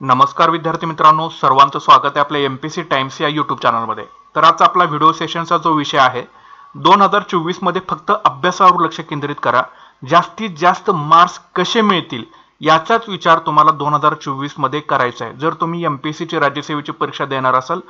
नमस्कार विद्यार्थी मित्रांनो सर्वांचं स्वागत आहे आपल्या एम पी सी टाइम्स या यूट्यूब चॅनलमध्ये तर आजचा आपला व्हिडिओ सेशनचा जो विषय आहे दोन हजार चोवीसमध्ये फक्त अभ्यासावर लक्ष केंद्रित करा. जास्तीत जास्त मार्क्स कसे मिळतील याचाच विचार तुम्हाला दोन हजार चोवीसमध्ये करायचा आहे. जर तुम्ही एम पी सीची राज्यसेवेची परीक्षा देणार असाल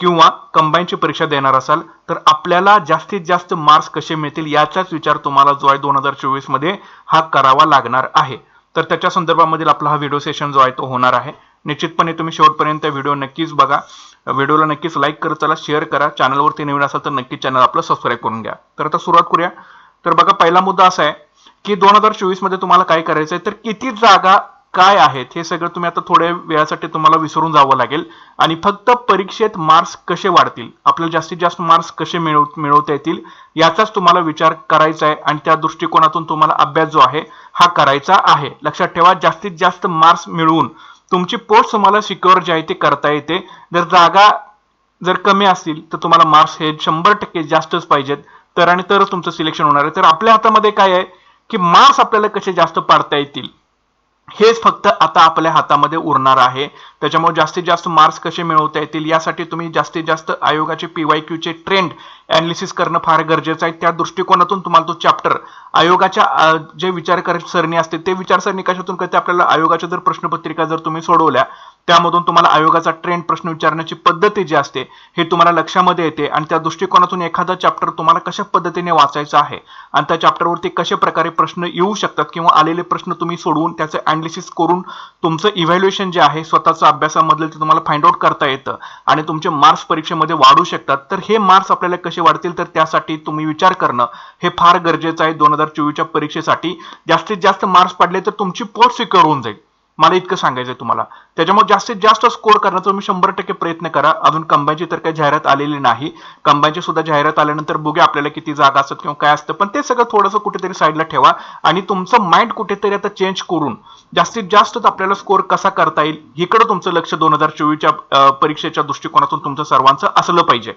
किंवा कंबाईनची परीक्षा देणार असाल तर आपल्याला जास्तीत जास्त मार्क्स कसे मिळतील याचाच विचार तुम्हाला जो आहे दोन हजार चोवीसमध्ये हा करावा लागणार आहे. तर त्याच्या संदर्भामधील आपला हा व्हिडिओ सेशन जो आहे तो होणार आहे. निश्चितपणे तुम्ही शेवटपर्यंत व्हिडिओ नक्कीच बघा. व्हिडिओला नक्कीच लाईक करत चला शेअर करा. चॅनलवरती नवीन असाल तर नक्कीच चॅनल आपलं सबस्क्राईब करून घ्या. तर आता सुरुवात करूया. तर बघा पहिला मुद्दा असा आहे की दोन हजार चोवीसमध्ये तुम्हाला काय करायचं आहे तर किती जागा काय आहेत? हे सगळं तुम्ही आता थोड्या वेळासाठी तुम्हाला विसरून जावं लागेल. आणि फक्त परीक्षेत मार्क्स कसे वाढतील? आपल्याला जास्तीत जास्त मार्क्स कसे मिळव मिळवता येतील? याचाच तुम्हाला विचार करायचा आहे. आणि त्या दृष्टिकोनातून तुम्हाला अभ्यास जो आहे हा करायचा आहे. लक्षात ठेवा जास्तीत जास्त मार्क्स मिळवून तुमची पोस्ट तुम्हाला सिक्युअर जी आहे ते करता येते. जर जागा जर कमी असतील तर तुम्हाला मार्क्स हे शंभर टक्के जास्तच पाहिजेत. तर आणि तरच तुमचं सिलेक्शन होणार आहे. तर आपल्या हातामध्ये काय आहे की मार्क्स आपल्याला कसे जास्त पाडता येतील? हेच फक्त आता आपल्या हातामध्ये उरणार आहे. त्याच्यामुळे जास्तीत जास्त मार्क्स कसे मिळवता येतील यासाठी तुम्ही जास्तीत जास्त आयोगाचे पीवाय क्यूचे ट्रेंड अनालिसिस करणं फार गरजेचं आहे. त्या दृष्टिकोनातून तुम्हाला तो चॅप्टर आयोगाच्या जे विचार कर सरणी असते ते विचारसरणी कशातून करते आपल्याला आयोगाच्या जर प्रश्नपत्रिका जर तुम्ही सोडवल्या त्यामधून तुम्हाला आयोगाचा ट्रेंड प्रश्न विचारण्याची पद्धती जी असते हे तुम्हाला लक्षामध्ये येते आणि त्या दृष्टिकोनातून एखादा चॅप्टर तुम्हाला कशा पद्धतीने वाचायचा आहे आणि त्या चॅप्टरवरती कशा प्रकारे प्रश्न येऊ शकतात किंवा आलेले प्रश्न तुम्ही सोडवून त्याचं अनालिसिस करून तुमचं इव्हॅल्युएशन जे आहे स्वतःचं अभ्यासामधलं ते तुम्हाला फाइंड आउट करता येतं आणि तुमचे मार्क्स परीक्षेमध्ये वाढू शकतात. तर हे मार्क्स आपल्याला कसे वाढतील तर त्यासाठी तुम्ही विचार करणं हे फार गरजेचं आहे दोन हजार चोवीसच्या परीक्षेसाठी. जास्तीत जास्त मार्क्स पडले तर तुमची पोस्ट सिक्युअर होऊन जाईल. मला इतकं सांगायचं आहे तुम्हाला. त्याच्यामुळे जास्तीत जास्त स्कोर करण्याचा तुम्ही शंभर टक्के प्रयत्न करा. अजून कंबाईनची तर काही जाहिरात आलेली नाही. कंबाईनची सुद्धा जाहिरात आल्यानंतर बघूया आपल्याला किती जागा असतात किंवा काय असतं. पण ते सगळं थोडंसं कुठेतरी साईडला ठेवा आणि तुमचं माइंड कुठेतरी आता चेंज करून जास्तीत जास्त आपल्याला स्कोर कसा करता येईल इकडं तुमचं लक्ष दोन हजार चोवीसच्या परीक्षेच्या दृष्टिकोनातून तुमचं सर्वांचं असलं पाहिजे.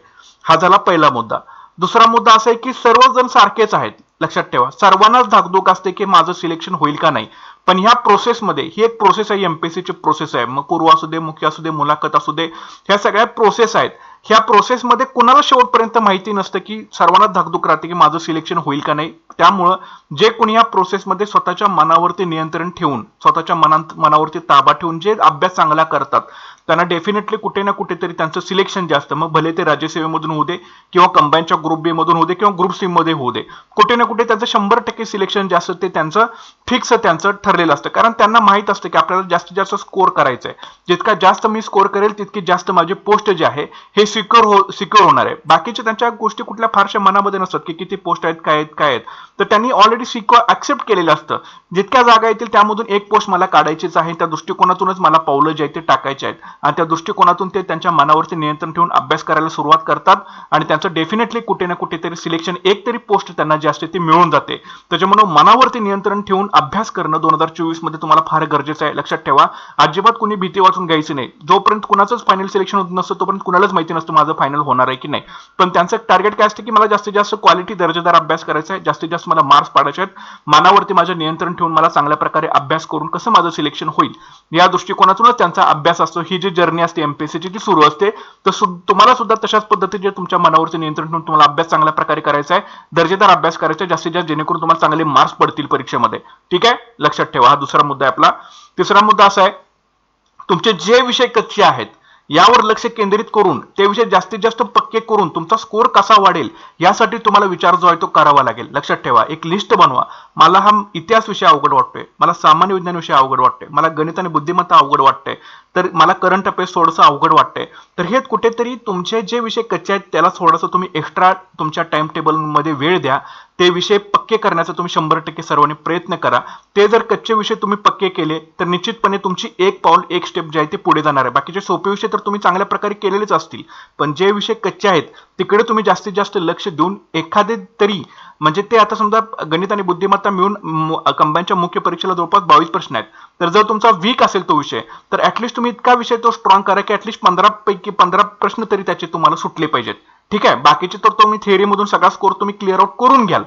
हा झाला पहिला मुद्दा. दुसरा मुद्दा असा आहे की सर्वजण सारखेच आहेत. लक्षात ठेवा सर्वांनाच धाकधूक असते की माझं सिलेक्शन होईल का नाही. पण ह्या प्रोसेसमध्ये ही एक प्रोसेस आहे एमपीएससीची प्रोसेस आहे. मग पूर्व असू दे मुख्य असू दे मुलाखत असू दे ह्या सगळ्या प्रोसेस आहेत. ह्या प्रोसेसमध्ये कुणाला शेवटपर्यंत माहिती नसतं की सर्वांनाच धाकधूक राहते की माझं सिलेक्शन होईल का नाही. त्यामुळं जे कोणी या प्रोसेसमध्ये स्वतःच्या मनावरती नियंत्रण ठेवून स्वतःच्या मनात मनावरती ताबा ठेवून जे अभ्यास चांगला करतात त्यांना डेफिनेटली कुठे ना कुठेतरी त्यांचं सिलेक्शन जे असतं मग भले ते राज्यसेवेमधून होऊ दे किंवा कंबाईनच्या ग्रुप बी मधून होऊ दे किंवा ग्रुप सी मध्ये होऊ दे. कुठे ना कुठे त्यांचं शंभर टक्के सिलेक्शन जे असतं ते त्यांचं फिक्स त्यांचं ठरलेलं असतं. कारण त्यांना माहीत असतं की आपल्याला जास्तीत जास्त स्कोर करायचं आहे जितका जास्त मी स्कोर करेल तितकी जास्त माझी पोस्ट जे आहे हे सिक्युअर हो सिक्युअर होणार आहे. बाकीच्या त्यांच्या गोष्टी कुठल्या फारशा मनामध्ये नसतात की किती पोस्ट आहेत काय आहेत काय आहेत. तर त्यांनी ऑलरेडी सिक्युअर ऍक्सेप्ट केलेलं असतं. जितक्या जागा येतील त्यामधून एक पोस्ट मला काढायचीच आहे त्या दृष्टिकोनातूनच मला पावलं जे आहेत ते टाकायचे आहेत. आणि त्या दृष्टिकोनातून ते त्यांच्या मनावरती नियंत्रण ठेवून अभ्यास करायला सुरुवात करतात आणि त्यांचं डेफिनेटली कुठे ना कुठेतरी सिलेक्शन एक तरी पोस्ट त्यांना जी असते ती मिळून जाते. त्याच्यामुळे मनावरती नियंत्रण ठेवून अभ्यास करणं दोन हजार चोवीसमध्ये तुम्हाला फार गरजेचं आहे. लक्षात ठेवा. अजिबात कुणी भीती वाचून घ्यायची नाही. जोपर्यंत कुणाचंच फायनल सिलेक्शन होत नसतं तोपर्यंत कुणालाच माहिती नसतं माझं फायनल होणार आहे की नाही. पण त्यांचं टार्गेट काय असतं की मला जास्तीत जास्त क्वालिटी दर्जेदार अभ्यास करायचा आहे. जास्तीत जास्त मला मार्क्स पाडायचे आहेत. मनावरती माझं नियंत्रण ठेवून मला चांगल्या प्रकारे अभ्यास करून कसं माझं सिलेक्शन होईल? या दृष्टिकोनातूनच त्यांचा अभ्यास असतो. ही जी जर्नी असते एमपीएससीची जी सुरू असते तर तुम्हाला सुद्धा तशाच पद्धतीचे तुमच्या मनावरचे नियंत्रण ठेवून तुम्हाला अभ्यास चांगल्या प्रकारे करायचा आहे. दर्जेदार अभ्यास करायचा आहे जास्तीत जास्त जेणेकरून तुम्हाला चांगले मार्क्स पडतील परीक्षेमध्ये. ठीक आहे? लक्षात ठेवा हा दुसरा मुद्दा आहे आपला. तिसरा मुद्दा असा आहे तुमचे जे विषय कच्चे आहेत यावर लक्ष केंद्रित करून ते विषय जास्तीत जास्त पक्के करून तुमचा स्कोर कसा वाढेल यासाठी तुम्हाला विचार जो आहे तो करावा लागेल. लक्षात ठेवा एक लिस्ट बनवा. मला हा इतिहास विषय अवघड वाटतोय. मला सामान्य विज्ञान विषय अवघड वाटतोय. मला गणित आणि बुद्धिमत्ता अवघड वाटतंय. तर मला करंट अफेअर्स थोडंसं अवघड वाटतंय. तर हे कुठेतरी तुमचे जे विषय कच्चे आहेत त्याला थोडंसं तुम्ही एक्स्ट्रा तुमच्या टाइम टेबलमध्ये वेळ द्या. ते विषय पक्के करण्याचा तुम्ही शंभर टक्के सर्वांनी प्रयत्न करा. ते जर कच्चे विषय तुम्ही पक्के केले तर निश्चितपणे तुमची एक पाऊल एक स्टेप जे आहे ते पुढे जाणार आहे. बाकीचे सोपे विषय तर तुम्ही चांगल्या प्रकारे केलेलेच असतील. पण जे विषय कच्चे आहेत तिकडे तुम्ही जास्तीत जास्त लक्ष देऊन एखादे तरी म्हणजे ते आता समजा गणित आणि बुद्धिमत्ता मिळून कंबाईनच्या मुख्य परीक्षेला जवळपास बावीस प्रश्न आहेत. तर जर तुमचा वीक असेल तो विषय तर ऍटलिस्ट तुम्ही इतका विषय तो स्ट्रॉंग करा की ऍटलिस्ट पंधरा पैकी पंधरा प्रश्न तरी त्याचे तुम्हाला सुटले पाहिजेत. ठीक आहे बाकीचे तर तुम्ही theory मधून सगळा स्कोर तुम्ही क्लिअर आउट करून घ्याल.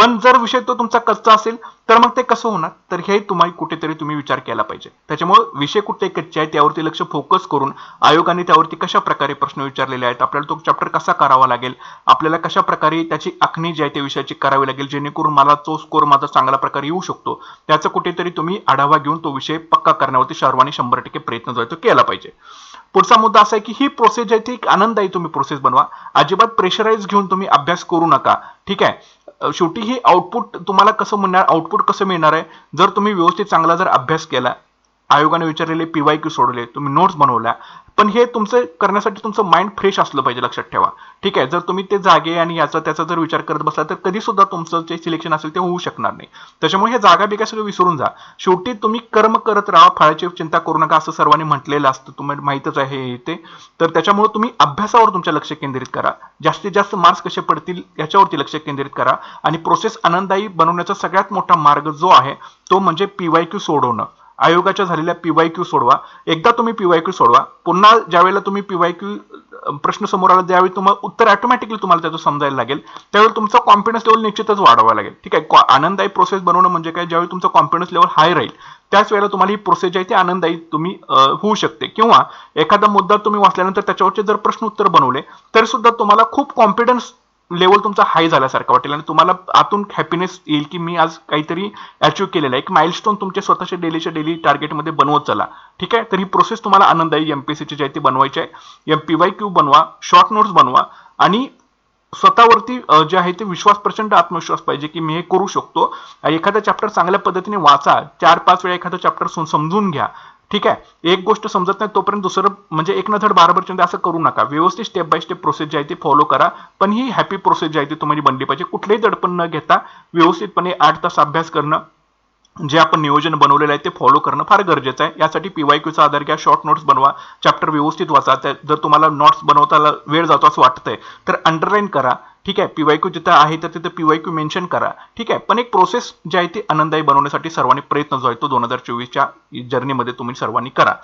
पण जर विषय तो तुमचा कच्चा असेल तर मग ते कसं होणार? तर हे तुम्हाला कुठेतरी तुम्ही विचार केला पाहिजे. त्याच्यामुळे विषय कुठे कच्चे आहे त्यावरती लक्ष फोकस करून आयोगाने त्यावरती कशा प्रकारे प्रश्न विचारलेले आहेत आपल्याला तो चॅप्टर कसा करावा लागेल आपल्याला कशा प्रकारे त्याची आखणी जी आहे त्या विषयाची करावी लागेल जेणेकरून मला तो स्कोर माझा चांगल्या प्रकारे येऊ शकतो. त्याचा कुठेतरी तुम्ही आढावा घेऊन तो विषय पक्का करण्यावरती सर्वांनी शंभर टक्के प्रयत्न जो आहे तो केला पाहिजे. पुढचा मुद्दा असा आहे की ही प्रोसेस जी आहे ती एक आनंददायी तुम्ही प्रोसेस बनवा. अजिबात प्रेशराईज घेऊन तुम्ही अभ्यास करू नका. ठीक आहे? शेवटी ही आउटपुट तुम्हाला कसं मिळणार? आउटपुट कसं मिळणार आहे? जर तुम्ही व्यवस्थित चांगला जर अभ्यास केला आयोगाने विचारलेले पीवाय क्यू सोडवले तुम्ही नोट्स बनवल्या. पण हे तुमचं करण्यासाठी तुमचं माइंड फ्रेश असलं पाहिजे लक्षात ठेवा. ठीक आहे जर तुम्ही ते जागे आणि याचा त्याचा जर विचार करत बसला तर कधी सुद्धा तुमचं जे सिलेक्शन असेल ते होऊ शकणार नाही. त्याच्यामुळे हे जागा बिगा सगळं विसरून जा. शेवटी तुम्ही कर्म करत राहा फळाची चिंता करू नका असं सर्वांनी म्हटलेलं असतं तुम्हाला माहितच आहे हे ते तर त्याच्यामुळे तुम्ही अभ्यासावर तुमचं लक्ष केंद्रित करा. जास्तीत जास्त मार्क्स कसे पडतील याच्यावरती लक्ष केंद्रित करा. आणि प्रोसेस आनंददायी बनवण्याचा सगळ्यात मोठा मार्ग जो आहे तो म्हणजे पीवाय क्यू सोडवणं. आयोगाच्या झालेल्या पीवाय क्यू सोडवा. एकदा तुम्ही पीवाय क्यू सोडवा. पुन्हा ज्यावेळेला तुम्ही पीवाय क्यू प्रश्न समोर आला त्यावेळी तुम्हाला उत्तर ऑटोमॅटिकली तुम्हाला त्याचं समजायला लागेल. त्यावेळी तुमचा कॉन्फिडन्स लेवल निश्चितच वाढवा लागेल. ठीक आहे? आनंददायी प्रोसेस बनवणं म्हणजे काय? ज्यावेळी तुमचा कॉन्फिडन्स लेवल हाय राहील त्याच वेळेला तुम्हाला ही प्रोसेस जी आहे ती आनंददायी तुम्ही होऊ शकते. किंवा एखादा मुद्दा तुम्ही वाचल्यानंतर त्याच्यावरचे जर प्रश्न उत्तर बनवले तरी सुद्धा तुम्हाला खूप कॉन्फिडन्स लेवल तुमचा हाय झाल्यासारखं वाटेल आणि तुम्हाला आतून हॅपीनेस येईल की मी आज काहीतरी अचीव केलेलं आहे. एक माइलस्टोन तुमच्या स्वतःच्या डेलीच्या डेली टार्गेटमध्ये बनवत चला. ठीक आहे? तर ही प्रोसेस तुम्हाला आनंददायी एमपीसीची जी आहे ती बनवायची आहे. एम पी वाय क्यू बनवा शॉर्ट नोट्स बनवा आणि स्वतःवरती जे आहे ते विश्वास प्रचंड आत्मविश्वास पाहिजे की मी हे करू शकतो. एखादा चॅप्टर चांगल्या पद्धतीने वाचा. चार पाच वेळा एखादा चॅप्टर समजून घ्या. ठीक आहे? एक गोष्ट समजत नाही तोपर्यंत दुसरं म्हणजे एक नजर बाराबर चंद असं करू नका. व्यवस्थित स्टेप बाय स्टेप प्रोसेस जी आहे ती फॉलो करा. पण ही हॅपी प्रोसेस जी आहे ती तुम्हाला बनली पाहिजे. कुठलेही दडपण न घेता व्यवस्थितपणे आठ तास अभ्यास करणं जे आपण नियोजन बनवलेलं आहे ते फॉलो करणं फार गरजेचं आहे. यासाठी पीवायक्यूचा आधार घ्या शॉर्ट नोट्स बनवा चॅप्टर व्यवस्थित वाचा. जर तुम्हाला नोट्स बनवताना वेळ जातो असं वाटतंय तर अंडरलाईन करा. ठीक आहे पीवायक्यू जिथं आहे तर तिथं पीवायक्यू मेन्शन करा. ठीक आहे पण एक प्रोसेस जी आहे ती आनंददायी बनवण्यासाठी सर्वांनी प्रयत्न जो आहे तो दोन हजार चोवीसच्या जर्नीमध्ये तुम्ही सर्वांनी करा.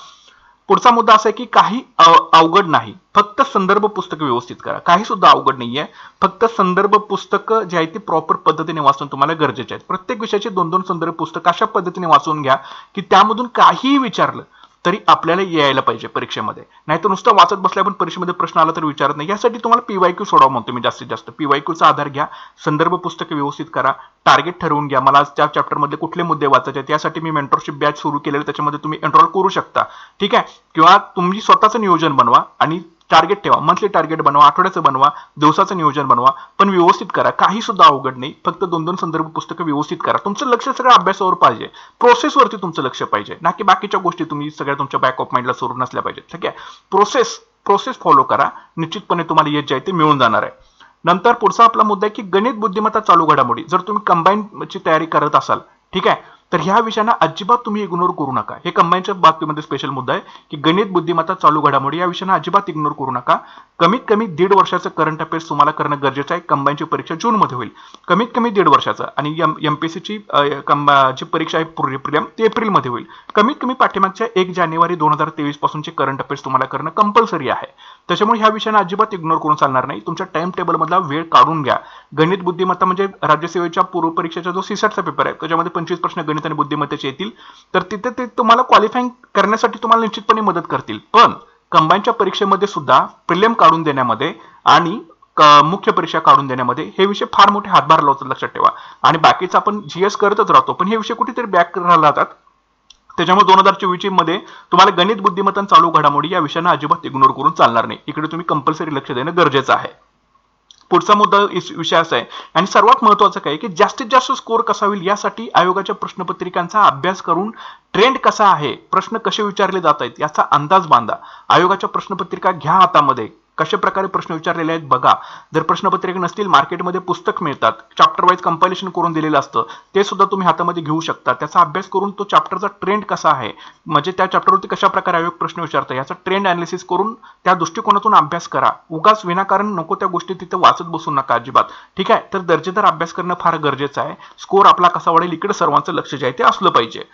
पुढचा मुद्दा असा आहे की काही अवघड नाही. फक्त संदर्भ पुस्तक व्यवस्थित करा. काही सुद्धा अवघड नाहीये. फक्त संदर्भ पुस्तक जे आहे ती प्रॉपर पद्धतीने वाचून तुम्हाला गरजेचे आहेत. प्रत्येक विषयाचे दोन दोन संदर्भ पुस्तक अशा पद्धतीने वाचून घ्या की त्यामधून काहीही विचारलं तरी आपल्याला यायला पाहिजे परीक्षेमध्ये. नाही तर नुसतं वाचत बसल्या पण परीक्षेमध्ये प्रश्न आला तर विचारत नाही. यासाठी तुम्हाला पीवायक्यू सोडावं म्हणतो मी जास्तीत जास्त. पीवायक्यूचा आधार घ्या संदर्भ पुस्तके व्यवस्थित करा टार्गेट ठरवून घ्या. मला त्या चॅप्टरमध्ये कुठले मुद्दे वाचायचे त्यासाठी मी मेंटरशिप बॅच सुरू केलेलं त्याच्यामध्ये तुम्ही एनरोल करू शकता. ठीक आहे? किंवा तुम्ही स्वतःचं नियोजन बनवा आणि टार्गेट ठेवा मंथली टार्गेट बनवा आठवड्याचं बनवा दिवसाचं नियोजन बनवा पण व्यवस्थित करा. काही सुद्धा अवघड नाही. फक्त दोन दोन संदर्भ पुस्तकं व्यवस्थित करा. तुमचं लक्ष सगळं अभ्यासावर पाहिजे. प्रोसेसवरती तुमचं लक्ष पाहिजे. ना की बाकीच्या गोष्टी तुम्ही सगळ्या तुमच्या बॅक ऑफ माइंडला सोडून नसल्या पाहिजेत. ठीक आहे? प्रोसेस प्रोसेस फॉलो करा. निश्चितपणे तुम्हाला येत जे आहे ते मिळून जाणार आहे. नंतर पुढचा आपला मुद्दा आहे की गणित बुद्धिमत्ता चालू घडामोडी. जर तुम्ही कंबाईनची तयारी करत असाल ठीक आहे? तर ह्या विषयांना अजिबात तुम्ही इग्नोर करू नका. हे कंबाईनच्या बाबतीमध्ये स्पेशल मुद्दा आहे की गणित बुद्धिमत्ता चालू घडामोडी या विषयांना अजिबात इग्नोर करू नका. कमीत कमी दीड वर्षाचं करंट अफेअर्स तुम्हाला करणं गरजेचं आहे. कंबाईनची परीक्षा जूनमध्ये होईल. कमीत कमी दीड वर्षाचं आणि एम एमपीसीची जी परीक्षा आहे प्रियम ती एप्रिलमध्ये होईल. कमीत कमी पाठीमागच्या एक जानेवारी दोन हजार तेवीस पासूनचे करंट अफेअर्स तुम्हाला करणं कंपल्सरी आहे. त्याच्यामुळे ह्या विषयांना अजिबात इग्नोर करून चालणार नाही. तुमच्या टाइम टेबलमधला वेळ काढून घ्या. गणित बुद्धिमत्ता म्हणजे राज्यसेवेच्या पूर्व परीक्षेचा जो सीसॅटचा पेपर आहे त्याच्यामध्ये पंचवीस प्रश्न गणित आणि बुद्धिमत्तेचे येतील तर तिथे ते तुम्हाला क्वालिफाईंग करण्यासाठी तुम्हाला निश्चितपणे मदत करतील. पण कंबाईनच्या परीक्षेमध्ये सुद्धा प्रिलियम काढून देण्यामध्ये आणि मुख्य परीक्षा काढून देण्यामध्ये हे विषय फार मोठे हातभार लावतात लक्षात ठेवा. आणि बाकीचा आपण जीएस करतच राहतो पण हे विषय कुठेतरी बॅक राहतात त्याच्यामुळे दोन हजार चोवीसमध्ये तुम्हाला गणित बुद्धिमत्ता चालू घडामोडी या विषयांना अजिबात इग्नोर करून चालणार नाही. इकडे तुम्ही कंपल्सरी लक्ष देणं गरजेचं आहे. पुढचा मुद्दा विषय असा आहे. आणि सर्वात महत्वाचं काय की जास्तीत जास्त स्कोर कसा होईल यासाठी आयोगाच्या प्रश्नपत्रिकांचा अभ्यास करून ट्रेंड कसा आहे प्रश्न कसे विचारले जात आहेत याचा अंदाज बांधा. आयोगाच्या प्रश्नपत्रिका घ्या हातामध्ये. कशा प्रकारे प्रश्न विचारलेले आहेत बघा. जर प्रश्नपत्रिका नसतील मार्केटमध्ये पुस्तक मिळतात चॅप्टर वाईज कंपायलेशन करून दिलेलं असतं ते सुद्धा तुम्ही हातामध्ये घेऊ शकता. त्याचा अभ्यास करून तो चॅप्टरचा ट्रेंड कसा आहे? म्हणजे त्या चॅप्टरवरती कशा प्रकारे आयोग प्रश्न विचारतं? याचा ट्रेंड अनालिसिस करून त्या दृष्टिकोनातून अभ्यास करा. उगाच विनाकारण नको त्या गोष्टी तिथे वाचत बसू नका अजिबात. ठीक आहे? तर दर्जेदार अभ्यास करणं फार गरजेचं आहे. स्कोर आपला कसा वाढेल इकडे सर्वांचं लक्ष जे आहे ते असलं पाहिजे.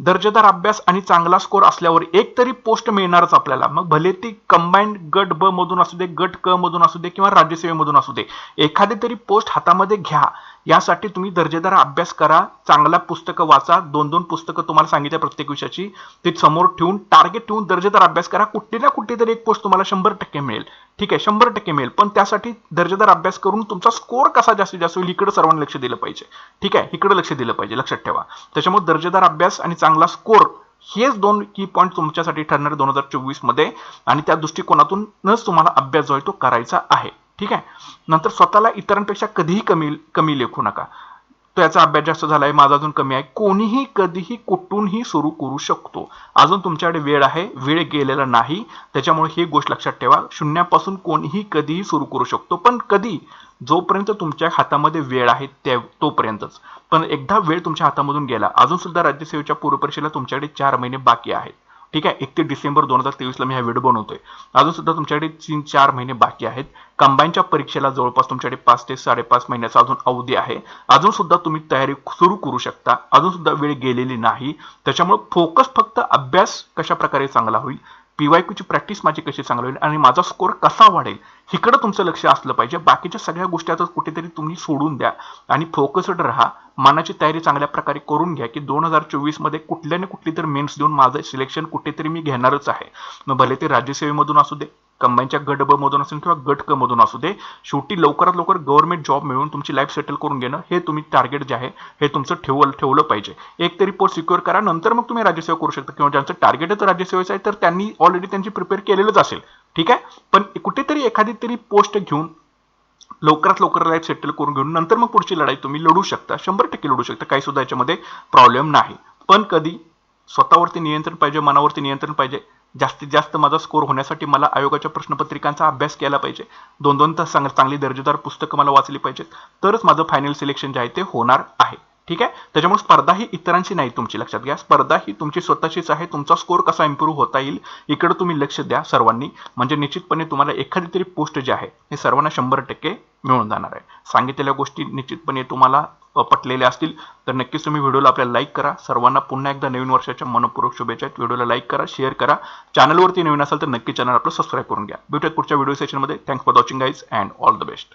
दर्जेदार अभ्यास आणि चांगला स्कोर असल्यावर एक तरी पोस्ट मिळणारच आपल्याला. मग भले ती कंबाईंड गट ब मधून असू दे गट क मधून असू दे किंवा राज्यसेवेमधून असू दे एखादी तरी पोस्ट हातामध्ये घ्या. यासाठी तुम्ही दर्जेदार अभ्यास करा चांगला पुस्तकं वाचा. दोन दोन पुस्तकं तुम्हाला सांगितल्या प्रत्येक विषयाची. ती समोर ठेवून टार्गेट ठेवून दर्जेदार अभ्यास करा. कुठली ना कुठली तरी एक पोस्ट तुम्हाला शंभर टक्के मिळेल. ठीक आहे शंभर टक्के मिळेल. पण त्यासाठी दर्जेदार अभ्यास करून तुमचा स्कोर कसा जास्तीत जास्त होईल इकडे सर्वांनी लक्ष दिलं पाहिजे. ठीक आहे इकडे लक्ष दिलं पाहिजे लक्षात ठेवा. त्याच्यामुळे दर्जेदार अभ्यास आणि चांगला स्कोर हेच दोन की पॉईंट तुमच्यासाठी ठरणार दोन हजार चोवीसमध्ये. आणि त्या दृष्टिकोनातूनच तुम्हाला अभ्यास जो आहे तो करायचा आहे. ठीक आहे? नंतर स्वतःला इतरांपेक्षा कधीही कमी कमी लेखू नका. तो याचा अभ्यास जास्त झालाय माझा अजून कमी आहे. कोणीही कधीही कुठूनही सुरू करू शकतो. अजून तुमच्याकडे वेळ आहे वेळ गेलेला नाही. त्याच्यामुळे ही गोष्ट लक्षात ठेवा. शून्यापासून कोणीही कधीही सुरू करू शकतो. पण कधी? जोपर्यंत तुमच्या हातामध्ये वेळ आहे त्या तोपर्यंतच. पण एकदा वेळ तुमच्या हातामधून गेला अजून सुद्धा राज्यसेवेच्या पूर्वपरीक्षेला तुमच्याकडे चार महिने बाकी आहेत. ठीक आहे? एकतीस डिसेंबर दोन हजार तेवीसला मी हा व्हिडिओ बनवतोय. अजून सुद्धा तुमच्याकडे तीन चार महिने बाकी आहेत. कंबाईनच्या परीक्षेला जवळपास तुमच्याकडे पाच ते साडेपाच महिन्याचा अजून अवधी आहे. अजून सुद्धा तुम्ही तयारी सुरू करू शकता. अजून सुद्धा वेळ गेलेली नाही. त्याच्यामुळे फोकस फक्त अभ्यास कशा प्रकारे चांगला होईल? पीवायक्यूची प्रॅक्टिस माझी कशी चांगली होईल आणि माझा स्कोर कसा वाढेल इकडं तुमचं लक्ष असलं पाहिजे. बाकीच्या सगळ्या गोष्टी आता कुठेतरी तुम्ही सोडून द्या आणि फोकस्ड राहा. मनाची तयारी चांगल्या प्रकारे करून घ्या की दोन हजार चोवीसमध्ये कुठल्या ना कुठली तर मेन्स देऊन माझं सिलेक्शन कुठेतरी मी घेणारच आहे. मग भले ते राज्यसेवेमधून असू दे कंबाईनच्या गट ब मधून असून किंवा गट क मधून असू दे शेवटी लवकरात लवकर गव्हर्नमेंट जॉब मिळवून तुमची लाईफ सेटल करून घेणं हे तुम्ही टार्गेट जे आहे हे तुमचं ठेवलं ठेवलं पाहिजे. एक तरी पोस्ट सिक्युअर करा नंतर मग तुम्ही राज्यसेवा करू शकता किंवा ज्यांचं टार्गेटच राज्यसेवेचं आहे तर त्यांनी ऑलरेडी त्यांची प्रिपेअर केलेलंच असेल. ठीक आहे? पण कुठेतरी एखादी तरी पोस्ट घेऊन लवकरात लवकर लाईफ सेटल करून घेऊन नंतर मग पुढची लढाई तुम्ही लढू शकता शंभर टक्के लढू शकता काही सुद्धा याच्यामध्ये प्रॉब्लेम नाही. पण कधी स्वतःवरती नियंत्रण पाहिजे मनावरती नियंत्रण पाहिजे जास्तीत जास्त माझा स्कोर होण्यासाठी मला आयोगाच्या प्रश्नपत्रिकांचा अभ्यास केला पाहिजे. दोन दोन तास चांग- चांगली दर्जेदार पुस्तकं मला वाचली पाहिजेत. तरच माझं फायनल सिलेक्शन जे आहे ते होणार आहे. ठीक आहे? त्याच्यामुळे स्पर्धा ही इतरांची नाही तुमची लक्षात घ्या. स्पर्धा ही तुमची स्वतःचीच आहे. तुमचा स्कोर कसा इम्प्रूव्ह होता येईल इकडे तुम्ही लक्ष द्या सर्वांनी. म्हणजे निश्चितपणे तुम्हाला एखादी तरी पोस्ट जी आहे हे सर्वांना शंभर टक्के मिळून जाणार आहे. सांगितलेल्या गोष्टी निश्चितपणे तुम्हाला पटलेल्या असतील तर नक्कीच तुम्ही व्हिडिओला आपल्याला लाईक करा. सर्वांना पुन्हा एकदा नवीन वर्षाच्या मनपूर्वक शुभेच्छा व्हिडिओला लाईक करा शेअर करा. चॅनलवरती नवीन असाल तर नक्की चॅनल आपलं सबस्क्राईब करून घ्या. भेटूयात पुढच्या व्हिडिओ सेशनमध्ये thanks for watching guys and all the best